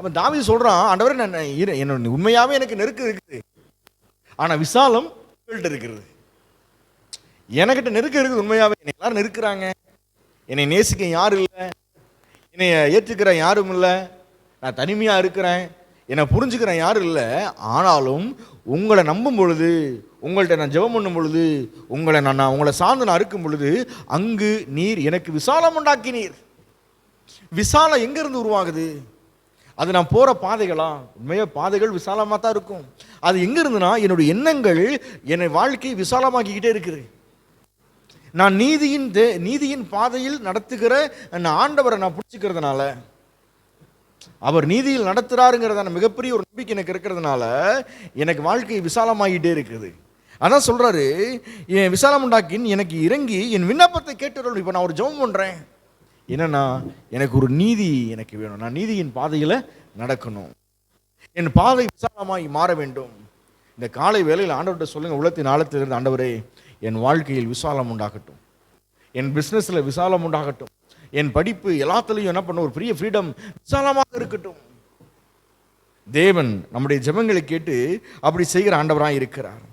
அவன் தாவி சொல்கிறான் ஆண்டவரே நான் இரு- என்னோட உண்மையாகவே எனக்கு நெருக்கு இருக்குது. ஆனால் விசாலம் உங்கள்கிட்ட இருக்கிறது எனக்கிட்ட நெருக்கம் இருக்குது உண்மையாகவே என்னை எல்லாரும் நெருக்கிறாங்க. என்னை நேசிக்க யாரும் இல்லை. என்னை ஏற்றுக்கிற யாரும் இல்லை. நான் தனிமையாக இருக்கிறேன். என்னை புரிஞ்சுக்கிற யாரும் இல்லை. ஆனாலும் உங்களை நம்பும் பொழுது உங்கள்கிட்ட நான் ஜெபம் பண்ணும் பொழுது உங்களை நான் நான் உங்களை சார்ந்து நான் இருக்கும் பொழுது அங்கு நீர் எனக்கு விசாலம் உண்டாக்கினீர். விசாலம் எங்கேருந்து உருவாகுது? அது நான் போகிற பாதைகளா? உண்மையாக பாதைகள் விசாலமாக தான் இருக்கும். அது எங்கே இருந்துன்னா என்னுடைய எண்ணங்கள் என்னை வாழ்க்கையை விசாலமாக்கிக்கிட்டே இருக்குது. நான் நீதியின் தே- நீதியின் பாதையில் நடத்துகிற நான் ஆண்டவரை நான் பிடிச்சிக்கிறதுனால அவர் நீதியில் நடத்துகிறாருங்கிறதான மிகப்பெரிய ஒரு நம்பிக்கை எனக்கு இருக்கிறதுனால எனக்கு வாழ்க்கை விசாலமாகிட்டே இருக்குது. அதான் சொல்கிறாரு என் விசாலம் உண்டாக்கின் எனக்கு இறங்கி என் விண்ணப்பத்தை கேட்டுறோம் இப்போ நான் ஒரு ஜெபம் பண்ணுறேன் என்னன்னா எனக்கு ஒரு நீதி எனக்கு வேணும். நான் நீதியின் பாதையில் நடக்கணும். என் பாதை விசாலமாய் மாற வேண்டும். இந்த காலை வேலையில் ஆண்டவர்கிட்ட சொல்லுங்க உலகத்தின் ஆழத்திலிருந்து ஆண்டவரே என் வாழ்க்கையில் விசாலம் உண்டாகட்டும். என் பிஸ்னஸில் விசாலம் உண்டாகட்டும். என் படிப்பு எல்லாத்துலேயும் என்ன பண்ண ஒரு பெரிய ஃப்ரீடம் விசாலமாக இருக்கட்டும். தேவன் நம்முடைய ஜெபங்களை கேட்டு அப்படி செய்கிற ஆண்டவராக இருக்கிறார்.